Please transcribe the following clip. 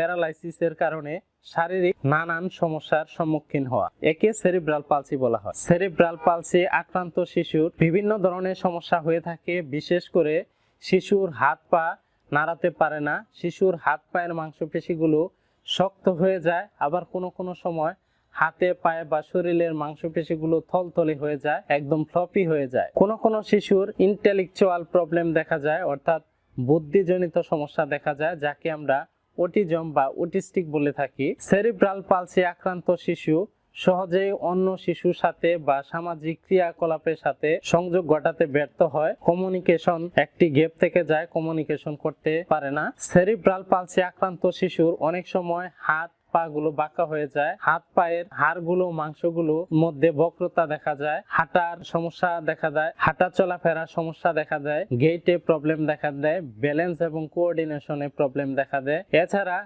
প্যারালাইসিসের কারণে শারীরিক নানান সমস্যার সম্মুখীন হওয়া। একে সেরিব্রাল পালসি বলা হয়। সেরিব্রাল পালসি আক্রান্ত শিশুর বিভিন্ন ধরনের সমস্যা হয়ে থাকে, বিশেষ করে শিশুর হাত পা নাড়াতে পারে না। শিশুর হাত পায়ের মাংসপেশিগুলো শক্ত হয়ে যায়, আবার কোনো কোনো সময় হাতে পায়ে বা শরীরের মাংসপেশিগুলো থলথলে হয়ে যায়, একদম ফ্লপি হয়ে যায়। কোনো কোনো শিশুর ইন্টেলেকচুয়াল প্রবলেম দেখা যায়, অর্থাৎ বুদ্ধিজনিত সমস্যা দেখা যায়, যাকে আমরা অটিজম বা অটিস্টিক বলে থাকি। সেরিব্রাল পালসে আক্রান্ত শিশু সহজেই অন্য শিশুর সাথে বা সামাজিক ক্রিয়াকলাপের সাথে সংযোগ ঘটাতে ব্যর্থ হয়। কমিউনিকেশন, একটি গেপ থেকে যায় কমিউনিকেশন করতে পারে না। সেরিব্রাল পালসে আক্রান্ত শিশুর অনেক সময় হাত পা গুলো বাঁকা হয়ে যায়। হাত পায়ের হাড়গুলো, মাংসগুলো মধ্যে বক্রতা দেখা যায়। হাঁটার সমস্যা দেখা দেয়। হাঁটা চলাফেরা সমস্যা দেখা দেয়। গেইটে প্রবলেম দেখা দেয়। ব্যালেন্স এবং কোঅর্ডিনেশনে প্রবলেম দেখা দেয়। এছাড়া